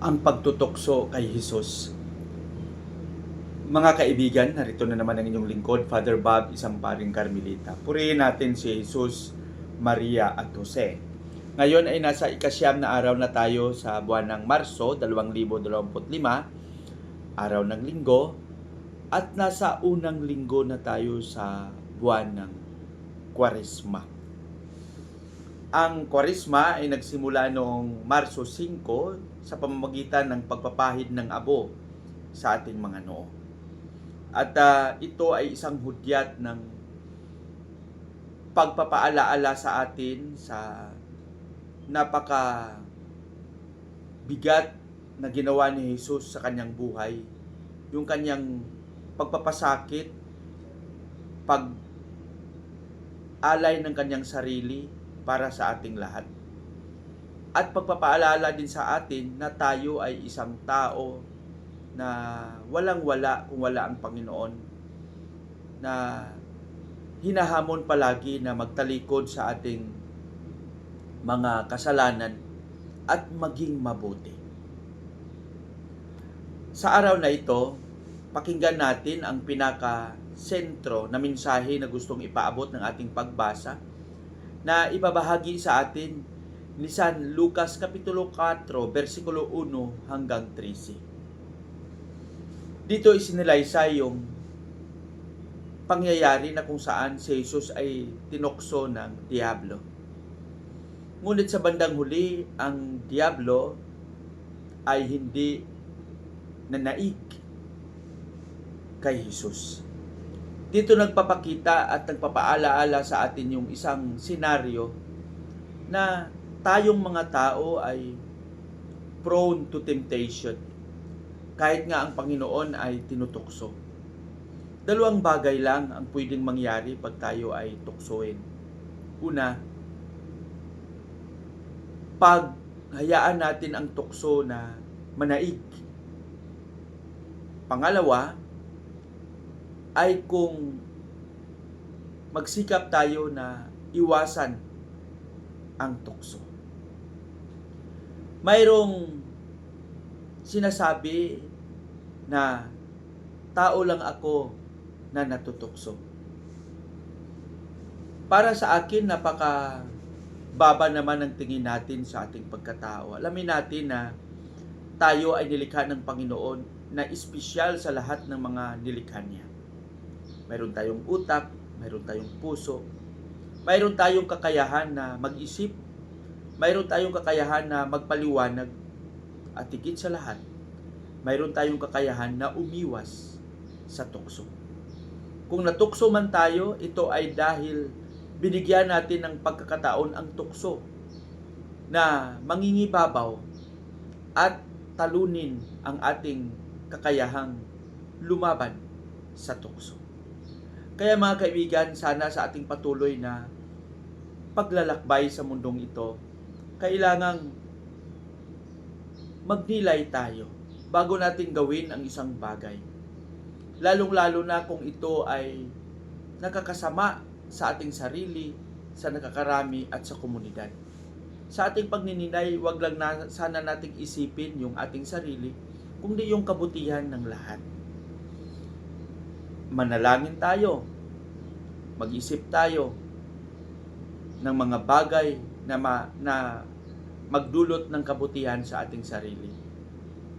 ang pagtutukso kay Jesus. Mga kaibigan, narito na naman ang inyong lingkod, Father Bob, isang paring Carmelita. Purihin natin si Jesus, Maria at Jose. Ngayon ay nasa ikasyam na araw na tayo sa buwan ng Marso, 2025, araw ng linggo, at nasa unang linggo na tayo sa buwan ng Kwaresma. Ang Kwaresma ay nagsimula noong Marso 5 sa pamamagitan ng pagpapahid ng abo sa ating mga noo. At ah, ito ay isang hudyat ng pagpapaalaala sa atin sa napaka bigat na ginawa ni Jesus sa kanyang buhay. Yung kanyang pagpapasakit, pag alay ng kanyang sarili para sa ating lahat. At pagpapaalala din sa atin na tayo ay isang tao na walang-wala kung wala ang Panginoon na hinahamon palagi na magtalikod sa ating mga kasalanan at maging mabuti. Sa araw na ito, pakinggan natin ang pinaka sentro na mensahe na gustong ipaabot ng ating pagbasa na ibabahagi sa atin ni San Lucas Kapitulo 4, versikulo 1 hanggang 13. Dito isinilaysay yung pangyayari na kung saan si Jesus ay tinokso ng Diablo. Ngunit sa bandang huli, ang Diablo ay hindi nanaig kay Jesus. Dito nagpapakita at nagpapaalaala sa atin yung isang senaryo na tayong mga tao ay prone to temptation kahit nga ang Panginoon ay tinutukso. Dalawang bagay lang ang pwedeng mangyari pag tayo ay tuksoin. Una, pag hayaan natin ang tukso na manaig. Pangalawa, ay kung magsikap tayo na iwasan ang tukso. Mayroong sinasabi na tao lang ako na natutukso. Para sa akin, napaka baba naman ang tingin natin sa ating pagkatao. Alamin natin na tayo ay nilikha ng Panginoon na espesyal sa lahat ng mga nilikha niya. Mayroon tayong utak, mayroon tayong puso, mayroon tayong kakayahan na mag-isip, mayroon tayong kakayahan na magpaliwanag, at higit sa lahat, mayroon tayong kakayahan na umiwas sa tukso. Kung natukso man tayo, ito ay dahil binigyan natin ng pagkakataon ang tukso na mangingibabaw at talunin ang ating kakayahang lumaban sa tukso. Kaya mga kaibigan, sana sa ating patuloy na paglalakbay sa mundong ito, kailangang magnilay tayo bago natin gawin ang isang bagay. Lalong-lalo na kung ito ay nakakasama sa ating sarili, sa nakakarami at sa komunidad. Sa ating pagnininay, wag lang na, sana nating isipin yung ating sarili, kundi yung kabutihan ng lahat. Manalangin tayo, mag-isip tayo ng mga bagay na, ma, na magdulot ng kabutihan sa ating sarili.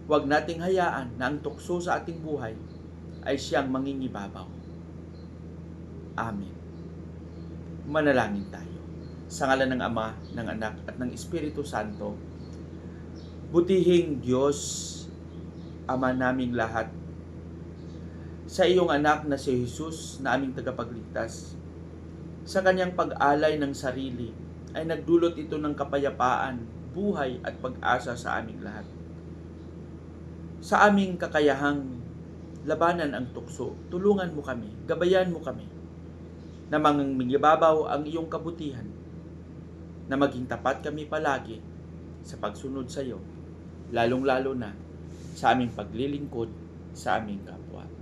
Huwag nating hayaan na ang tukso sa ating buhay ay siyang mangingibabaw. Amen. Manalangin tayo. Sa ngalan ng Ama, ng Anak, at ng Espiritu Santo, butihing Diyos, Ama naming lahat, sa iyong anak na si Jesus na aming tagapagligtas, sa kanyang pag-alay ng sarili, ay nagdulot ito ng kapayapaan, buhay at pag-asa sa aming lahat. Sa aming kakayahang labanan ang tukso, tulungan mo kami, gabayan mo kami, na mangingibabaw ang iyong kabutihan, na maging tapat kami palagi sa pagsunod sa iyo, lalong-lalo na sa aming paglilingkod sa aming kapwa.